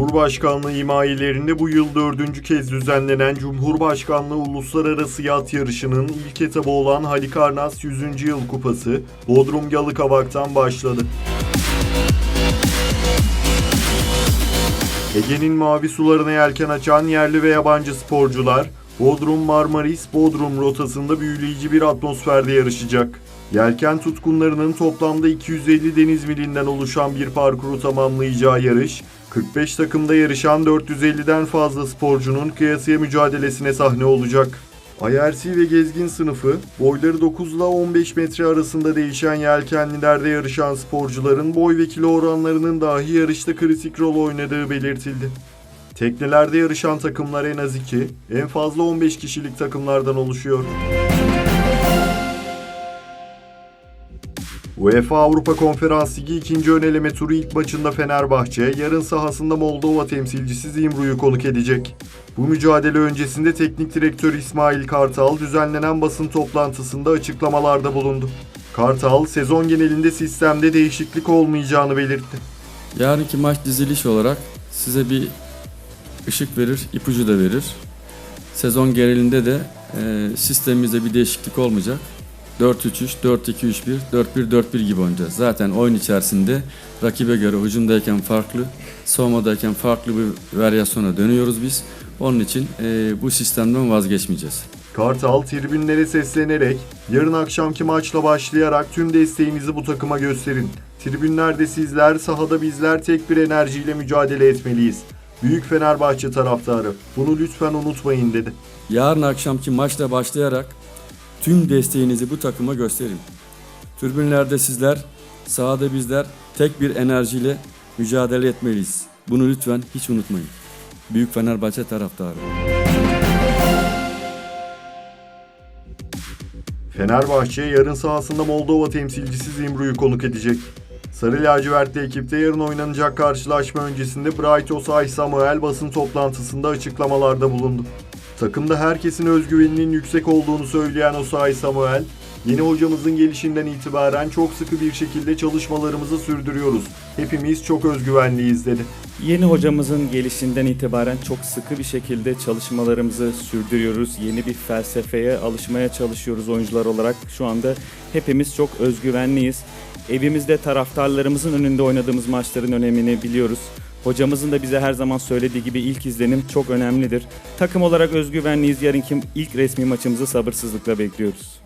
Cumhurbaşkanlığı himayelerinde bu yıl dördüncü kez düzenlenen Cumhurbaşkanlığı Uluslararası Yat Yarışı'nın ilk etabı olan Halikarnas 100. Yıl Kupası Bodrum Yalıkavak'tan başladı. Ege'nin mavi sularına yelken açan yerli ve yabancı sporcular Bodrum Marmaris Bodrum rotasında büyüleyici bir atmosferde yarışacak. Yelken tutkunlarının toplamda 250 deniz milinden oluşan bir parkuru tamamlayacağı yarış, 45 takımda yarışan 450'den fazla sporcunun kıyasıya mücadelesine sahne olacak. IRC ve gezgin sınıfı, boyları 9 ile 15 metre arasında değişen yelkenlilerde yarışan sporcuların boy ve kilo oranlarının dahi yarışta kritik rol oynadığı belirtildi. Teknelerde yarışan takımlar en az 2, en fazla 15 kişilik takımlardan oluşuyor. UEFA Avrupa Konferans Ligi ikinci ön eleme turu ilk maçında Fenerbahçe, yarın sahasında Moldova temsilcisi Zimru'yu konuk edecek. Bu mücadele öncesinde teknik direktör İsmail Kartal düzenlenen basın toplantısında açıklamalarda bulundu. Kartal, sezon genelinde sistemde değişiklik olmayacağını belirtti. Yarınki maç diziliş olarak size bir ışık verir, ipucu da verir. Sezon genelinde de e, sistemimizde bir değişiklik olmayacak. 4-3-3, 4-2-3-1, 4-1-4-1 gibi oynayacağız. Zaten oyun içerisinde rakibe göre hücumdayken farklı, savunmadayken farklı bir varyasyona dönüyoruz biz. Onun için e, bu sistemden vazgeçmeyeceğiz. Kartal tribünlere seslenerek yarın akşamki maçla başlayarak tüm desteğinizi bu takıma gösterin. Tribünlerde sizler, sahada bizler tek bir enerjiyle mücadele etmeliyiz. Büyük Fenerbahçe taraftarı. Bunu lütfen unutmayın dedi. Yarın akşamki maçla başlayarak tüm desteğinizi bu takıma gösterin. Tribünlerde sizler, sahada bizler tek bir enerjiyle mücadele etmeliyiz. Bunu lütfen hiç unutmayın. Büyük Fenerbahçe taraftarı. Fenerbahçe yarın sahasında Moldova temsilcisi Zimru'yu konuk edecek. Sarı lacivertli ekipte yarın oynanacak karşılaşma öncesinde Bright Osay Samuel basın toplantısında açıklamalarda bulundu. Takımda herkesin özgüveninin yüksek olduğunu söyleyen Osay Samuel, yeni hocamızın gelişinden itibaren çok sıkı bir şekilde çalışmalarımızı sürdürüyoruz. Hepimiz çok özgüvenliyiz dedi. Yeni hocamızın gelişinden itibaren çok sıkı bir şekilde çalışmalarımızı sürdürüyoruz. Yeni bir felsefeye alışmaya çalışıyoruz oyuncular olarak. Şu anda hepimiz çok özgüvenliyiz. Evimizde taraftarlarımızın önünde oynadığımız maçların önemini biliyoruz. Hocamızın da bize her zaman söylediği gibi ilk izlenim çok önemlidir. Takım olarak özgüvenliyiz. Yarınki ilk resmi maçımızı sabırsızlıkla bekliyoruz.